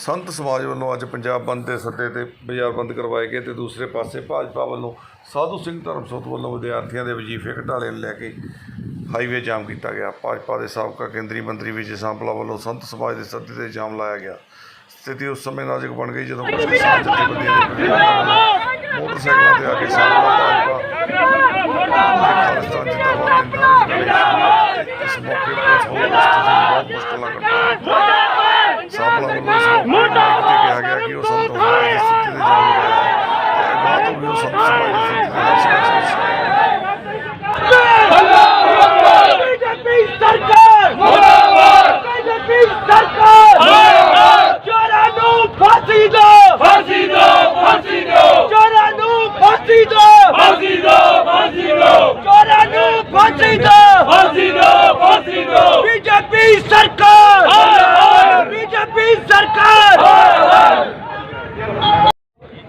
ਸੰਤ ਸਮਾਜ ਵੱਲੋਂ ਅੱਜ ਪੰਜਾਬ ਬੰਦ ਦੇ ਸੱਦੇ ਤੇ ਬਾਜ਼ਾਰ ਬੰਦ ਕਰਵਾਏ ਗਏ ਤੇ ਦੂਸਰੇ ਪਾਸੇ ਭਾਜਪਾ ਵੱਲੋਂ ਸਾਧੂ ਸਿੰਘ ਧਰਮਸੋਤ ਵੱਲੋਂ ਵਿਦਿਆਰਥੀਆਂ ਦੇ ਵਜ਼ੀਫੇ ਘਟਾਲੇ ਲੈ ਕੇ ਹਾਈਵੇ ਜਾਮ ਕੀਤਾ ਗਿਆ। ਭਾਜਪਾ ਦੇ ਸਾਬਕਾ ਕੇਂਦਰੀ ਮੰਤਰੀ ਵਿਜੇ ਸਾਂਪਲਾ ਵੱਲੋਂ ਸੰਤ ਸਮਾਜ ਦੇ ਸੱਦੇ ਤੇ ਜਾਮ ਲਾਇਆ ਗਿਆ। ਸਥਿਤੀ ਉਸ ਸਮੇਂ ਨਾਜ਼ੁਕ ਬਣ ਗਈ ਜਦੋਂ ਕਿਸਾਨ ਜਥੇਬੰਦੀਆਂ ਦੇ ਮੋਟਰਸਾਈਕਲਾਂ ਤੇ ਆ ਕੇ ਸਾਂਪਲਾ ਭਾਜਪਾ ਖਾਲਿਸਤਾਨ ਜਿੰਦਾਬਾਦ! ਦੇ ਤੇ ਇਸ ਮੌਕੇ ਪੁਲਿਸ ਨੂੰ ਬਹੁਤ ਮੁਸ਼ਕਲਾਂ ਕੱਢੀਆਂ। ਸਾਪਲਾ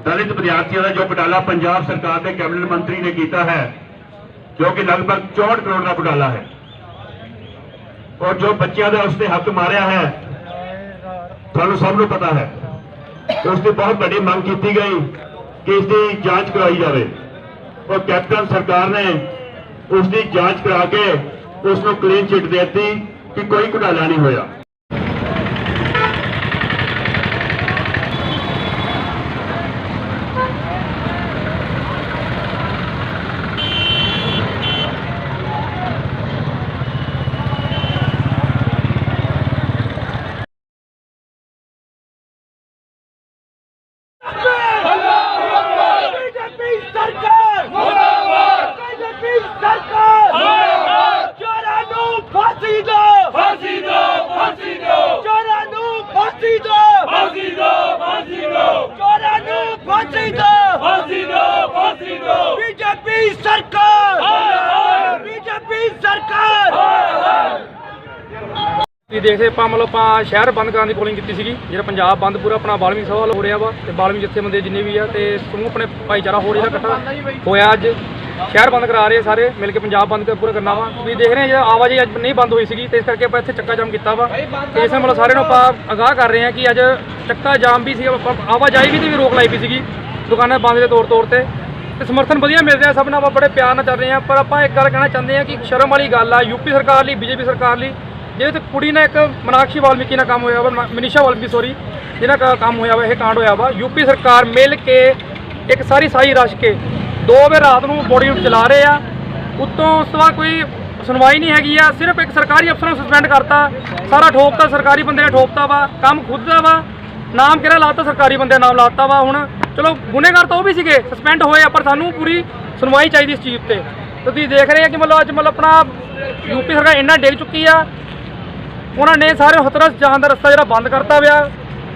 ਦਲਿਤ ਵਿਦਿਆਰਥੀਆਂ ਦਾ ਜੋ ਘੁਟਾਲਾ ਪੰਜਾਬ ਸਰਕਾਰ ਦੇ ਕੈਬਨਿਟ ਮੰਤਰੀ ਨੇ ਕੀਤਾ ਹੈ, ਜੋ ਕਿ ਲਗਭਗ 64 ਕਰੋੜ ਦਾ ਘੁਟਾਲਾ ਹੈ। ਔਰ ਜੋ ਬੱਚਿਆਂ ਦਾ ਉਸ ਹੱਕ ਮਾਰਿਆ ਹੈ, ਤੁਹਾਨੂੰ ਸਭ ਨੂੰ ਪਤਾ ਹੈ ਉਸ ਤੇ ਬਹੁਤ ਵੱਡੀ ਮੰਗ ਕੀਤੀ ਗਈ ਕਿ ਇਸ ਦੀ ਜਾਂਚ ਕਰਾਈ ਜਾਵੇ। ਔਰ ਕੈਪਟਨ ਸਰਕਾਰ ਨੇ ਉਸ ਦੀ ਜਾਂਚ ਕਰਾ ਕੇ ਉਸ ਨੂੰ ਕਲੀਨ ਚਿੱਟ ਦੇ ਦਿੱਤੀ ਕਿ ਕੋਈ ਘੁਟਾਲਾ ਨਹੀਂ ਹੋਇਆ। ਫਾਂਸੀ ਦੋ ਫਾਂਸੀ ਦੋ ਫਾਂਸੀ ਦੋ ਚੋਰਾਂ ਨੂੰ ਫਾਂਸੀ ਦੋ ਫਾਂਸੀ ਦੋ ਫਾਂਸੀ ਦੋ ਬੀਜੇਪੀ ਸਰਕਾਰ ਬੀਜੇਪੀ ਸਰਕਾਰ ਤੁਸੀਂ ਦੇਖਦੇ ਆਪਾਂ ਮਤਲਬ ਆਪਾਂ ਸ਼ਹਿਰ ਬੰਦ ਕਰਨ ਦੀ ਪੋਲਿੰਗ ਕੀਤੀ ਸੀਗੀ। ਜਿਹੜਾ ਪੰਜਾਬ ਬੰਦ ਪੂਰਾ ਆਪਣਾ ਬਾਲਵੀਂ ਸਵਾਲ ਹੋ ਰਿਹਾ ਵਾ ਤੇ ਬਾਲਵੀਂ ਜਥੇਬੰਦੀ ਜਿੰਨੇ ਵੀ ਆ ਤੇ ਸਮੂਹ ਆਪਣੇ ਭਾਈਚਾਰਾ ਹੋ ਰਿਹਾ ਇਕੱਠਾ ਹੋਇਆ ਅੱਜ। ਸ਼ਹਿਰ ਬੰਦ ਕਰਾ ਰਹੇ ਸਾਰੇ, ਮਿਲ ਕੇ ਪੰਜਾਬ ਬੰਦ ਕਰ ਪੂਰਾ ਕਰਨਾ ਵਾ। ਤੁਸੀਂ ਦੇਖ ਰਹੇ ਆ, ਜਿਹੜਾ ਆਵਾਜਾਈ ਅੱਜ ਨਹੀਂ ਬੰਦ ਹੋਈ ਸੀਗੀ, ਤੇ ਇਸ ਕਰਕੇ ਆਪਾਂ ਇੱਥੇ ਚੱਕਾ ਜਾਮ ਕੀਤਾ ਵਾ। ਤੇ ਇਸ ਮਤਲਬ ਸਾਰਿਆਂ ਨੂੰ ਆਪਾਂ ਅਗਾਹ ਕਰ ਰਹੇ ਹਾਂ ਕਿ ਅੱਜ ਚੱਕਾ ਜਾਮ ਵੀ ਸੀ, ਆਪਾਂ ਆਵਾਜਾਈ ਵੀ ਤੇ ਵੀ ਰੋਕ ਲਾਈ ਵੀ ਸੀਗੀ, ਦੁਕਾਨਾਂ ਬੰਦ ਦੇ ਤੌਰ ਤੌਰ ਤੇ। ਤੇ ਸਮਰਥਨ ਵਧੀਆ ਮਿਲ ਰਿਹਾ, ਸਭ ਨਾਲ ਆਪਾਂ ਬੜੇ ਪਿਆਰ ਨਾਲ ਚੱਲ ਰਹੇ ਹਾਂ ਪਰ ਆਪਾਂ ਇੱਕ ਗੱਲ ਕਹਿਣਾ ਚਾਹੁੰਦੇ ਹਾਂ ਕਿ ਸ਼ਰਮ ਵਾਲੀ ਗੱਲ ਆ, ਯੂਪੀ ਸਰਕਾਰ ਲਈ, ਬੀਜੇਪੀ ਸਰਕਾਰ ਲਈ, ਜਿਹਦੇ ਤੇ ਕੁੜੀ ਨਾਲ ਇੱਕ ਮਨਾਕਸ਼ੀ ਵਾਲਮੀਕੀ ਨਾਲ ਕੰਮ ਹੋਇਆ ਵਾ ਮਨੀਸ਼ਾ ਵਾਲਮੀਕੀ ਸੋਰੀ ਜਿਹਨਾਂ ਦਾ ਕੰਮ ਹੋਇਆ ਵਾ, ਇਹ ਕਾਂਡ ਹੋਇਆ ਵਾ। ਯੂਪੀ ਸਰਕਾਰ ਮਿਲ ਕੇ ਇੱਕ ਸਾਰੀ ਸਾਈ ਰਸ਼ ਕੇ ਦੋ ਵੇ ਰਾਤ ਨੂੰ ਬੋਡੀ ਨੂੰ ਚਲਾ ਰਹੇ ਆ। ਉੱਤੋਂ ਉਸ ਤੋਂ ਬਾਅਦ ਕੋਈ ਸੁਣਵਾਈ ਨਹੀਂ ਹੈਗੀ ਆ। ਸਿਰਫ ਇੱਕ ਸਰਕਾਰੀ ਅਫਸਰ ਨੂੰ ਸਸਪੈਂਡ ਕਰਤਾ। ਸਾਰਾ ਠੋਕਤਾ ਸਰਕਾਰੀ ਬੰਦੇ ਨੇ ਠੋਕਤਾ ਵਾ, ਕੰਮ ਖੁਦ ਦਾ ਵਾ। ਨਾਮ ਕਿਹੜਾ ਲਾਤਾ? ਸਰਕਾਰੀ ਬੰਦੇ ਦਾ ਨਾਮ ਲਾਤਾ ਵਾ ਹੁਣ। ਚਲੋ, ਗੁਨੇਗਾਰ ਤਾਂ ਉਹ ਵੀ ਸੀਗੇ ਸਸਪੈਂਡ ਹੋਏ ਆ, ਪਰ ਸਾਨੂੰ ਪੂਰੀ ਸੁਣਵਾਈ ਚਾਹੀਦੀ ਇਸ ਚੀਜ਼ ਤੇ। ਤੇ ਤੁਸੀਂ ਦੇਖ ਰਹੇ ਆ ਕਿ ਮਤਲਬ ਅੱਜ ਮਤਲਬ ਆਪਣਾ ਯੂਪੀ ਸਰਕਾਰ ਇੰਨਾ ਡਿੱਗ ਚੁੱਕੀ ਆ। ਉਹਨਾਂ ਨੇ ਸਾਰੇ ਹਤਰਸ ਜਾਣ ਦਾ ਰਸਤਾ ਜਿਹੜਾ ਬੰਦ ਕਰਤਾ ਵਿਆ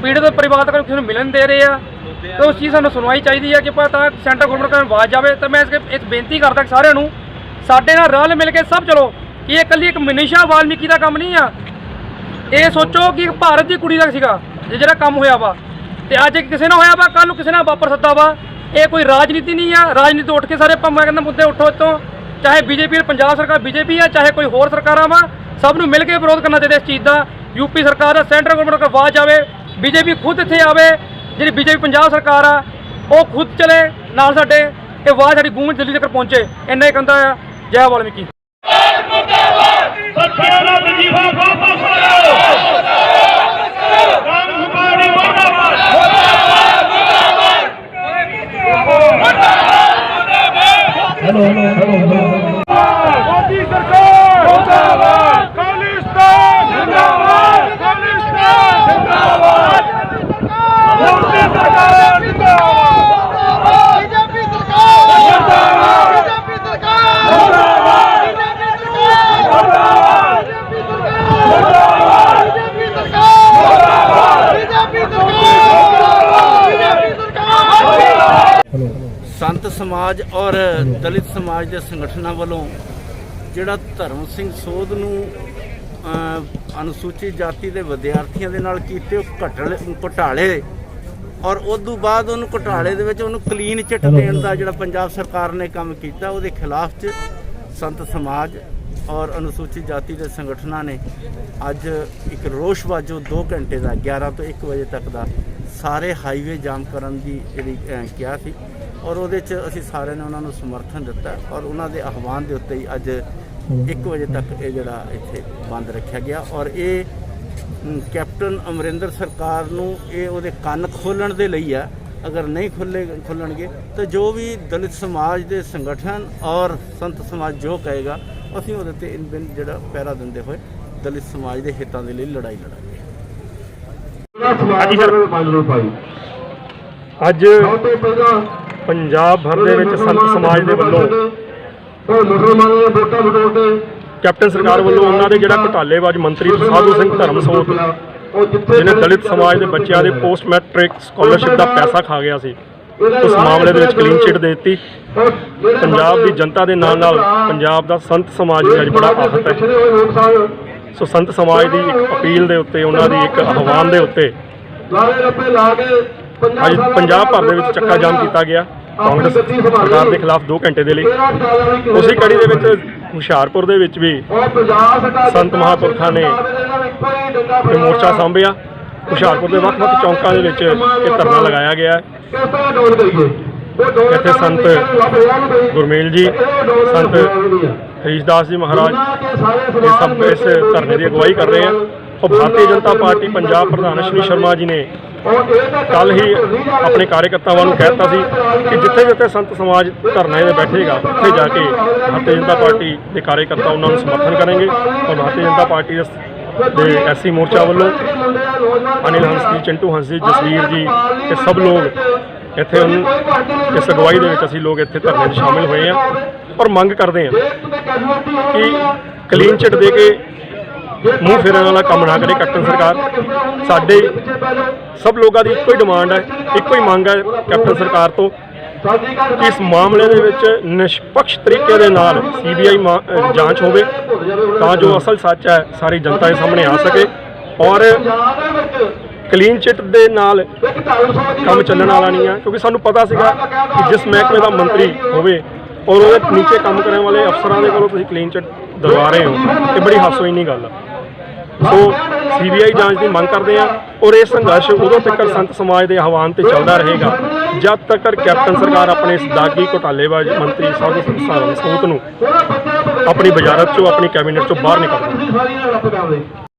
ਪੀੜਤ ਪਰਿਵਾਰ ਤੱਕ ਕਿਸੇ ਨੂੰ ਮਿਲਣ ਦੇ ਰਹੇ ਆ। ਤੇ ਉਸ ਚੀਜ਼ ਸਾਨੂੰ ਸੁਣਵਾਈ ਚਾਹੀਦੀ ਹੈ ਕਿ ਪਤਾ ਸੈਂਟਰ ਗਵਰਨਮੈਂਟ ਕੋਲ ਆਵਾਜ਼ ਜਾਵੇ। ਤਾਂ ਮੈਂ ਇਸ ਇਸ ਬੇਨਤੀ ਕਰਦਾ ਸਾਰਿਆਂ ਨੂੰ ਸਾਡੇ ਨਾਲ ਰਲ ਮਿਲ ਕੇ ਸਭ ਚਲੋ, ਕਿ ਇਹ ਇਕੱਲੀ ਇੱਕ ਮਨੀਸ਼ਾ ਵਾਲਮੀਕੀ ਦਾ ਕੰਮ ਨਹੀਂ ਆ। ਇਹ ਸੋਚੋ ਕਿ ਭਾਰਤ ਦੀ ਕੁੜੀ ਦਾ ਸੀਗਾ, ਇਹ ਜਿਹੜਾ ਕੰਮ ਹੋਇਆ ਵਾ। ਤੇ ਅੱਜ ਕਿਸੇ ਨਾਲ ਹੋਇਆ ਵਾ ਕੱਲ ਨੂੰ ਕਿਸੇ ਨਾਲ ਵਾਪਰ ਸਕਦਾ ਵਾ। ਇਹ ਕੋਈ ਰਾਜਨੀਤੀ ਨਹੀਂ ਆ। ਰਾਜਨੀਤੀ ਉੱਠ ਕੇ ਸਾਰੇ ਮੈਂ ਕਹਿੰਦਾ ਮੁੱਦੇ ਉੱਠੋ ਇੱਥੋਂ। ਚਾਹੇ ਬੀਜੇਪੀ ਪੰਜਾਬ ਸਰਕਾਰ ਬੀਜੇਪੀ ਆ, ਚਾਹੇ ਕੋਈ ਹੋਰ ਸਰਕਾਰਾਂ ਵਾ, ਸਭ ਨੂੰ ਮਿਲ ਕੇ ਵਿਰੋਧ ਕਰਨਾ ਚਾਹੀਦਾ ਇਸ ਚੀਜ਼ ਦਾ। ਯੂਪੀ ਸਰਕਾਰ ਦਾ ਸੈਂਟਰ ਗਵਰਨਮੈਂਟ ਕੋਲ ਆਵਾਜ਼ ਆਵੇ ਬੀਜੇਪੀ ਖੁਦ ਇੱਥੇ ਆਵੇ। ਜਿਹੜੀ ਬੀਜੇਪੀ ਪੰਜਾਬ ਸਰਕਾਰ ਆ, ਉਹ ਖੁਦ ਚਲੇ ਨਾਲ ਸਾਡੇ ਇਹ ਆਵਾਜ਼ ਸਾਡੀ ਗੂੰਜ ਦਿੱਲੀ ਤੱਕ ਪਹੁੰਚੇ। ਇੰਨਾ ਹੀ ਕਹਿੰਦਾ ਆ, ਜੈ ਵਾਲਮੀਕੀ। ਬੱਚਿਆਂ ਦਾ ਵਜੀਫਾ ਵਾਪਸ ਲਓ ਕਾਂਗਰਸ ਪਾਰਟੀ ਮੁਰਦਾਬਾਦ ਮੋਦੀ ਸਰਕਾਰ ਮੁਰਦਾਬਾਦ ਖਾਲਿਸਤਾਨ ਜਿੰਦਾਬਾਦ ਖਾਲਿਸਤਾਨ ਜਿੰਦਾਬਾਦ ਮੋਦੀ ਸਰਕਾਰ ਜਿੰਦਾਬਾਦ ਬੀਜੇਪੀ ਸਰਕਾਰ ਬੀਜੇਪੀ ਸਰਕਾਰ ਬੀਜੇਪੀ ਸਰਕਾਰ ਬੀਜੇਪੀ ਸਰਕਾਰ ਬੀਜੇਪੀ ਸਰਕਾਰ ਬੀਜੇਪੀ ਸਰਕਾਰ ਸੰਤ ਸਮਾਜ ਔਰ ਦਲਿਤ ਸਮਾਜ ਦੇ ਸੰਗਠਨਾਂ ਵੱਲੋਂ ਜਿਹੜਾ ਧਰਮ ਸਿੰਘ ਸੋਧ ਨੂੰ ਅਨੁਸੂਚਿਤ ਜਾਤੀ ਦੇ ਵਿਦਿਆਰਥੀਆਂ ਦੇ ਨਾਲ ਕੀਤੇ ਉਹ ਘਟਲੇ ਘੁਟਾਲੇ ਔਰ ਉਸ ਤੋਂ ਬਾਅਦ ਉਹਨੂੰ ਘੁਟਾਲੇ ਦੇ ਵਿੱਚ ਉਹਨੂੰ ਕਲੀਨ ਚਿੱਟ ਦੇਣ ਦਾ ਜਿਹੜਾ ਪੰਜਾਬ ਸਰਕਾਰ ਨੇ ਕੰਮ ਕੀਤਾ ਉਹਦੇ ਖਿਲਾਫ ਚ ਸੰਤ ਸਮਾਜ ਔਰ ਅਨੁਸੂਚਿਤ ਜਾਤੀ ਦੇ ਸੰਗਠਨਾਂ ਨੇ ਅੱਜ ਇੱਕ ਰੋਸ਼ ਵਜੋਂ 2 ਘੰਟੇ ਦਾ 11 ਤੋਂ 1 ਵਜੇ ਤੱਕ ਦਾ ਸਾਰੇ ਹਾਈਵੇ ਜਾਮ ਕਰਨ ਦੀ ਜਿਹੜੀ ਕਿਹਾ ਸੀ। ਔਰ ਉਹਦੇ 'ਚ ਅਸੀਂ ਸਾਰਿਆਂ ਨੇ ਉਹਨਾਂ ਨੂੰ ਸਮਰਥਨ ਦਿੱਤਾ ਔਰ ਉਹਨਾਂ ਦੇ ਆਹਵਾਨ ਦੇ ਉੱਤੇ ਹੀ ਅੱਜ 1 ਵਜੇ ਤੱਕ ਇਹ ਜਿਹੜਾ ਇੱਥੇ ਬੰਦ ਰੱਖਿਆ ਗਿਆ ਔਰ ਇਹ ਕੈਪਟਨ ਅਮਰਿੰਦਰ ਸਰਕਾਰ ਨੂੰ ਇਹ ਉਹਦੇ ਕੰਨ ਖੋਲਣ ਦੇ ਲਈ ਆ। ਅਗਰ ਨਹੀਂ ਖੁੱਲੇ ਖੁੱਲਣਗੇ ਤਾਂ ਜੋ ਵੀ ਦਲਿਤ ਸਮਾਜ ਦੇ ਸੰਗਠਨ ਔਰ ਸੰਤ ਸਮਾਜ ਜੋ ਕਹੇਗਾ ਅਸੀਂ ਉਹਦੇ ਤੇ ਇਨ ਬਿਨ ਜਿਹੜਾ ਪਹਿਰਾ ਦਿੰਦੇ ਹੋਏ ਦਲਿਤ ਸਮਾਜ ਦੇ ਹਿੱਤਾਂ ਦੇ ਲਈ ਲੜਾਈ ਲੜਾਂਗੇ। ਅੱਜ ਸਭ ਤੋਂ ਪਹਿਲਾਂ ਪੰਜਾਬ ਭਰ ਦੇ ਵਿੱਚ ਸੰਤ ਸਮਾਜ ਦੇ ਵੱਲੋਂ ਮੁਸਲਮਾਨਾਂ ਦੇ ਵੋਟਾਂ ਵਟੋਟੇ ਕੈਪਟਨ ਸਰਕਾਰ ਵੱਲੋਂ ਉਹਨਾਂ ਦੇ ਜਿਹੜਾ ਘੁਟਾਲੇਬਾਜ਼ ਮੰਤਰੀ ਸਾਧੂ ਸਿੰਘ ਧਰਮਸੋਤ, ਜਿਹਨੇ ਦਲਿਤ ਸਮਾਜ ਦੇ ਬੱਚਿਆਂ ਦੇ ਪੋਸਟ ਮੈਟ੍ਰਿਕ ਸਕਾਲਰਸ਼ਿਪ ਦਾ ਪੈਸਾ ਖਾ ਗਿਆ ਸੀ, ਉਸ ਮਾਮਲੇ ਦੇ ਵਿੱਚ ਕਲੀਨ ਚਿੱਟ ਦੇ ਦਿੱਤੀ। ਪੰਜਾਬ ਦੀ ਜਨਤਾ ਦੇ ਨਾਲ ਨਾਲ ਪੰਜਾਬ ਦਾ ਸੰਤ ਸਮਾਜ ਵੀ ਅੱਜ ਬੜਾ ਆਹਤ ਹੈ। ਸੋ ਸੰਤ ਸਮਾਜ ਦੀ ਇੱਕ ਅਪੀਲ ਦੇ ਉੱਤੇ, ਉਹਨਾਂ ਦੀ ਇੱਕ ਆਹਵਾਨ ਦੇ ਉੱਤੇ ਲਾਰੇ ਲੱਪੇ ਲਾ ਕੇ ਅੱਜ ਪੰਜਾਬ ਭਰ ਦੇ ਵਿੱਚ ਚੱਕਾ ਜਾਮ ਕੀਤਾ ਗਿਆ। ਕਾਂਗਰਸ ਸਰਕਾਰ ਦੇ ਖਿਲਾਫ 2 ਘੰਟੇ ਦੇ ਲਈ। ਉਸੇ ਕੜੀ ਦੇ ਵਿੱਚ ਹੁਸ਼ਿਆਰਪੁਰ ਦੇ ਵਿੱਚ ਵੀ ਸੰਤ ਮਹਾਂਪੁਰਖਾਂ ਨੇ ਇਹ ਮੋਰਚਾ ਸਾਂਭਿਆ। ਹੁਸ਼ਿਆਰਪੁਰ ਦੇ ਵੱਖ-ਵੱਖ ਚੌਂਕਾਂ ਦੇ ਵਿੱਚ ਇਹ ਧਰਨਾ ਲਗਾਇਆ ਗਿਆ ਹੈ। ਇੱਥੇ ਸੰਤ ਗੁਰਮੇਲ ਜੀ ਸੰਤ ਹਰੀਸ਼ਦਾਸ ਜੀ ਮਹਾਰਾਜ ਇਹ ਸਭ ਇਸ ਧਰਨੇ ਦੀ ਅਗਵਾਈ ਕਰ ਰਹੇ ਹਨ ਉਹ ਭਾਰਤੀ ਜਨਤਾ ਪਾਰਟੀ ਪੰਜਾਬ ਪ੍ਰਧਾਨ ਅਸ਼ਵਨੀ ਸ਼ਰਮਾ ਜੀ ਨੇ ਕੱਲ ਹੀ ਆਪਣੇ ਕਾਰਜਕਰਤਾਵਾਂ ਨੂੰ ਕਹਿਤਾ ਸੀ ਕਿ ਜਿੱਥੇ ਜਿੱਥੇ ਸੰਤ ਸਮਾਜ ਧਰਨੇ ਤੇ ਬੈਠੇਗਾ ਉੱਥੇ ਜਾ ਕੇ ਭਾਰਤੀ ਜਨਤਾ ਪਾਰਟੀ ਦੇ ਕਾਰਜਕਰਤਾ ਉਹਨਾਂ ਨੂੰ ਸਮਰਥਨ ਕਰਨਗੇ ਔਰ ਭਾਰਤੀ ਜਨਤਾ ਪਾਰਟੀ ਦੇ- ਐਸਸੀ ਮੋਰਚਾ ਵੱਲੋਂ ਅਨਿਲ ਹੰਸੀ ਚੰਟੂ ਹੰਸੀ ਜਸਵੀਰ ਜੀ ਇਹ ਸਭ ਲੋਕ ਇੱਥੇ ਉਹਨਾਂ ਇਸ ਅਗਵਾਈ ਦੇ ਵਿੱਚ ਅਸੀਂ ਲੋਕ ਇੱਥੇ ਧਰਨੇ 'ਚ ਸ਼ਾਮਿਲ ਹੋਏ ਹਾਂ ਔਰ ਮੰਗ ਕਰਦੇ ਹਾਂ ਕਿ ਕਲੀਨ ਚਿੱਟ ਦੇ ਕੇ ਮੂੰਹ ਫੇਰਨ ਵਾਲਾ ਕੰਮ ਨਾ ਕਰੇ ਕੈਪਟਨ ਸਰਕਾਰ। ਸਾਡੇ ਸਭ ਲੋਕਾਂ ਦੀ ਇੱਕੋ ਹੀ ਡਿਮਾਂਡ ਹੈ, ਇੱਕੋ ਹੀ ਮੰਗ ਹੈ ਕੈਪਟਨ ਸਰਕਾਰ ਤੋਂ ਕਿ ਇਸ ਮਾਮਲੇ ਦੇ ਵਿੱਚ ਨਿਸ਼ਪਕਸ਼ ਤਰੀਕੇ ਦੇ ਨਾਲ ਸੀਬੀਆਈ ਜਾਂਚ ਹੋਵੇ ਤਾਂ ਜੋ ਅਸਲ ਸੱਚ ਹੈ, ਸਾਰੀ ਜਨਤਾ ਦੇ ਸਾਹਮਣੇ ਆ ਸਕੇ ਔਰ ਕਲੀਨ ਚਿੱਟ ਦੇ ਨਾਲ ਕੰਮ ਚੱਲਣ ਵਾਲਾ ਨਹੀਂ ਹੈ, ਕਿਉਂਕਿ ਸਾਨੂੰ ਪਤਾ ਸੀਗਾ ਕਿ ਜਿਸ ਮਹਿਕਮੇ ਦਾ ਮੰਤਰੀ ਹੋਵੇ ਔਰ ਉਹਦੇ ਨੀਚੇ ਕੰਮ ਕਰਨ ਵਾਲੇ ਅਫਸਰਾਂ ਦੇ ਕੋਲੋਂ ਤੁਸੀਂ ਕਲੀਨ ਚਿੱਟ ਦਲਵਾ ਰਹੇ ਹੋ। ਇਹ ਬੜੀ ਹਾਸੋਹੀਣੀ ਗੱਲ ਹੈ ਸੋ ਸੀਬੀਆਈ ਜਾਂਚ ਦੀ ਮੰਗ ਕਰਦੇ ਆ ਔਰ ਇਹ ਸੰਘਰਸ਼ ਉਦੋਂ ਤੱਕ ਸੰਤ ਸਮਾਜ ਦੇ ਆਹਵਾਨ ਤੇ ਚੱਲਦਾ ਰਹੇਗਾ, ਜਦ ਤੱਕ ਕੈਪਟਨ ਸਰਕਾਰ ਆਪਣੇ ਇਸ ਦਾਗੀ ਘੁਟਾਲੇਬਾਜ਼ ਮੰਤਰੀ ਸਾਧੂ ਸਿੰਘ ਸੂਤ ਨੂੰ ਆਪਣੀ ਬਜ਼ਾਰਤ ਚੋਂ, ਆਪਣੀ ਕੈਬਨਿਟ ਚੋਂ ਬਾਹਰ ਨਿਕਾਲਦਾ